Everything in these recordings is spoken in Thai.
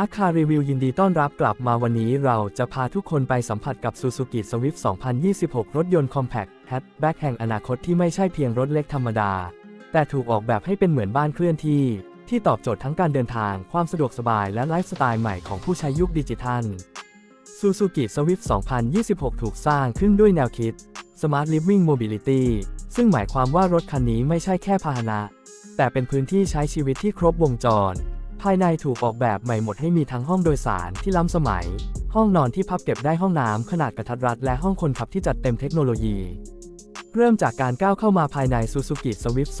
อาคารีวิวยินดีต้อนรับกลับมาวันนี้เราจะพาทุกคนไปสัมผัสกับ Suzuki Swift 2026 รถยนต์ Compact Hatchback แห่งอนาคตที่ไม่ใช่เพียงรถเล็กธรรมดา แต่ถูกออกแบบให้เป็นเหมือนบ้านเคลื่อนที่ ที่ตอบโจทย์ทั้งการเดินทาง ความสะดวกสบายและไลฟ์สไตล์ใหม่ของผู้ใช้ยุคดิจิทัล Suzuki Swift 2026 ถูกสร้างขึ้นด้วยแนวคิด Smart Living Mobility ซึ่งหมายความว่ารถคันนี้ไม่ใช่แค่พาหนะ แต่เป็นพื้นที่ใช้ชีวิตที่ครบวงจร ภายในถูกออกแบบใหม่หมดให้มีทั้งห้องโดยสารที่ล้ำสมัย ห้องนอนที่พับเก็บได้ห้องน้ำขนาดกระทัดรัดและห้องคนขับที่จัดเต็มเทคโนโลยี เริ่มจากการก้าวเข้ามาภายใน Suzuki Swift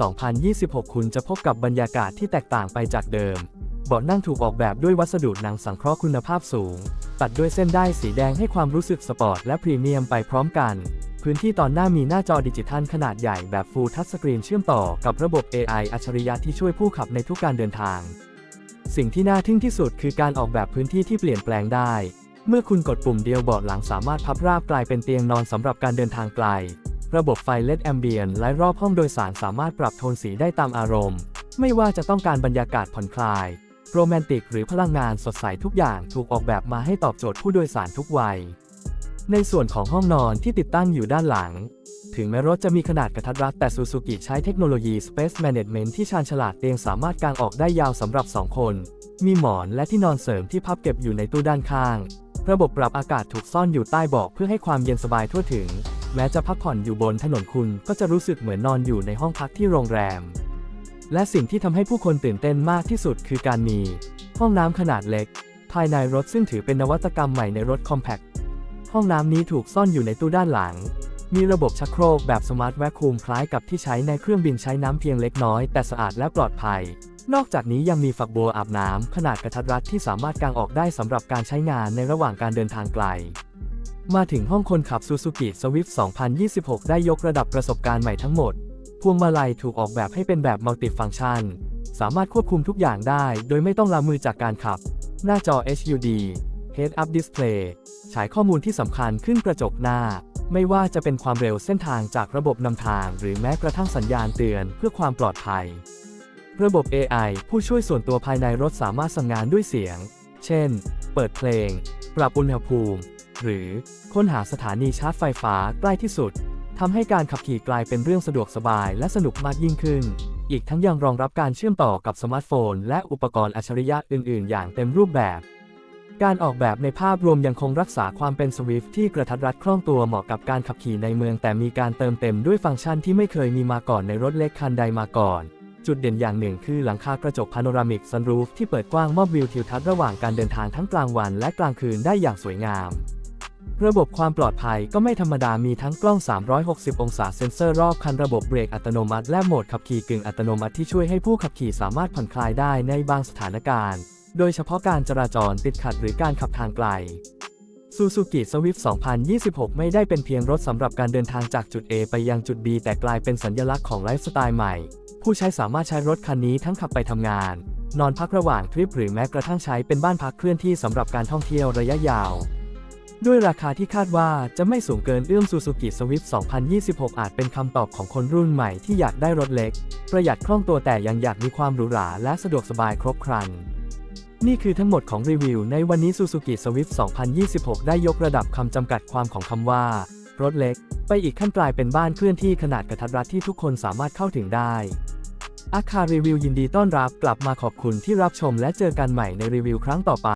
2026 คุณจะพบกับบรรยากาศที่แตกต่างไปจากเดิมเบาะนั่งถูกออกแบบด้วยวัสดุหนังสังเคราะห์คุณภาพสูง ตัดด้วยเส้นได้ายสีแดงให้ความรู้สึกสปอร์ตและพรีเมียมไปพร้อมกัน พื้นที่ตอนหน้ามีหน้าจอดิจิทัลขนาดใหญ่แบบ Full Touch Screen เชื่อมต่อกับระบบ AI อัจฉริยะที่ช่วยผู้ขับในทุกการเดินทาง สิ่งที่น่าทึ่งที่สุดคือการออกแบบพื้นที่ที่เปลี่ยนแปลงได้ เมื่อคุณกดปุ่มเดียวเบาะหลังสามารถพับราบกลายเป็นเตียงนอนสำหรับการเดินทางไกล ระบบไฟเลดแอมเบียนและรอบห้องโดยสารสามารถปรับโทนสีได้ตามอารมณ์ ไม่ว่าจะต้องการบรรยากาศผ่อนคลาย โรแมนติกหรือพลังงานสดใสทุกอย่างถูกออกแบบมาให้ตอบโจทย์ผู้โดยสารทุกวัย ในส่วนของห้องนอนที่ติดตั้งอยู่ด้านหลัง ถึงแม้รถจะมีขนาดกระทัดรัดแต่ Suzuki ใช้เทคโนโลยี Space Management ที่ชาญฉลาดเตียงสามารถกางออกได้ยาวสำหรับ 2 คน มีหมอนและที่นอนเสริมที่พับเก็บอยู่ในตู้ด้านข้าง ระบบปรับอากาศถูกซ่อนอยู่ใต้เบาะเพื่อให้ความเย็นสบายทั่วถึง แม้จะพักผ่อนอยู่บนถนนคุณก็จะรู้สึกเหมือนนอนอยู่ในห้องพักที่โรงแรม และสิ่งที่ทำให้ผู้คนตื่นเต้นมากที่สุดคือการมี ห้องน้ำขนาดเล็ก ภายในรถซึ่งถือเป็นนวัตกรรมใหม่ในรถ Compact ห้องน้ำนี้ถูกซ่อนอยู่ในตู้ด้านหลัง มีระบบชักโครกแบบสมาร์ทแวคคูมคล้ายกับที่ใช้ในเครื่องบินใช้น้ำเพียงเล็กน้อยแต่สะอาดและปลอดภัย นอกจากนี้ยังมีฝักบัวอาบน้ำขนาดกระทัดรัดที่สามารถกางออกได้สำหรับการใช้งานในระหว่างการเดินทางไกล มาถึงห้องคนขับ Suzuki Swift 2026 ได้ยกระดับประสบการณ์ใหม่ทั้งหมด พวงมาลัยถูกออกแบบให้เป็นแบบมัลติฟังชัน สามารถควบคุมทุกอย่างได้ โดยไม่ต้องละมือจากการขับ หน้าจอ HUD Head Up Display ฉายข้อมูลที่สำคัญขึ้นกระจกหน้า ไม่ว่าจะเป็นความเร็วเส้นทางจากระบบนำทาง หรือแม้กระทั่งสัญญาณเตือนเพื่อความปลอดภัย ระบบ AI ผู้ช่วยส่วนตัวภายในรถสามารถสั่งงานด้วยเสียง เช่น เปิดเพลง ปรับอุณหภูมิ หรือค้นหาสถานีชาร์จไฟฟ้าใกล้ที่สุดทำให้การขับขี่กลายเป็นเรื่องสะดวกสบายและสนุกมากยิ่งขึ้น อีกทั้งยังรองรับการเชื่อมต่อกับสมาร์ทโฟน และอุปกรณ์อัจฉริยะอื่น ๆ อย่างเต็มรูปแบบ การออกแบบในภาพรวมยังคงรักษาความเป็น Swift ที่กระทัดรัดคล่องตัวเหมาะกับการขับขี่ในเมือง แต่มีการเติมเต็มด้วยฟังก์ชันที่ไม่เคยมีมาก่อนในรถเล็กคันใดมาก่อน จุดเด่นอย่างหนึ่งคือหลังคากระจกพาโนรามิกซันรูฟที่เปิดกว้างมอบวิวทิวทัศน์ระหว่างการเดินทางทั้งกลางวันและกลางคืนได้อย่างสวยงาม ระบบความปลอดภัยก็ไม่ธรรมดามีทั้งกล้อง 360 องศาเซ็นเซอร์รอบคันระบบเบรกอัตโนมัติและโหมดขับขี่กึ่งอัตโนมัติที่ช่วยให้ผู้ขับขี่สามารถผ่อนคลายได้ในบางสถานการณ์ โดยเฉพาะการจราจรติดขัดหรือการขับทางไกล Suzuki Swift 2026 ไม่ได้เป็นเพียงรถสำหรับการเดินทางจากจุด A ไปยังจุด B แต่กลายเป็นสัญลักษณ์ของไลฟ์สไตล์ใหม่ ผู้ใช้สามารถใช้รถคันนี้ทั้งขับไปทำงาน นอนพักระหว่างทริปหรือแม้กระทั่งใช้เป็นบ้านพักเคลื่อนที่สำหรับการท่องเที่ยวระยะยาว ด้วยราคาที่คาดว่าจะไม่สูงเกินเอื้อม Suzuki Swift 2026 อาจเป็นคำตอบของคนรุ่นใหม่ที่อยากได้รถเล็ก ประหยัดคล่องตัวแต่ยังอยากมีความหรูหราและสะดวกสบายครบครัน นี่คือทั้งหมดของรีวิวในวันนี้ Suzuki Swift 2026 ได้ยกระดับคำจำกัดความของคำว่า รถเล็ก ไปอีกขั้นกลายเป็นบ้านเคลื่อนที่ขนาดกระทัดรัดที่ทุกคนสามารถเข้าถึงได้อาคารีวิวยินดีต้อนรับกลับมาขอบคุณที่รับชมและเจอกันใหม่ในรีวิวครั้งต่อไป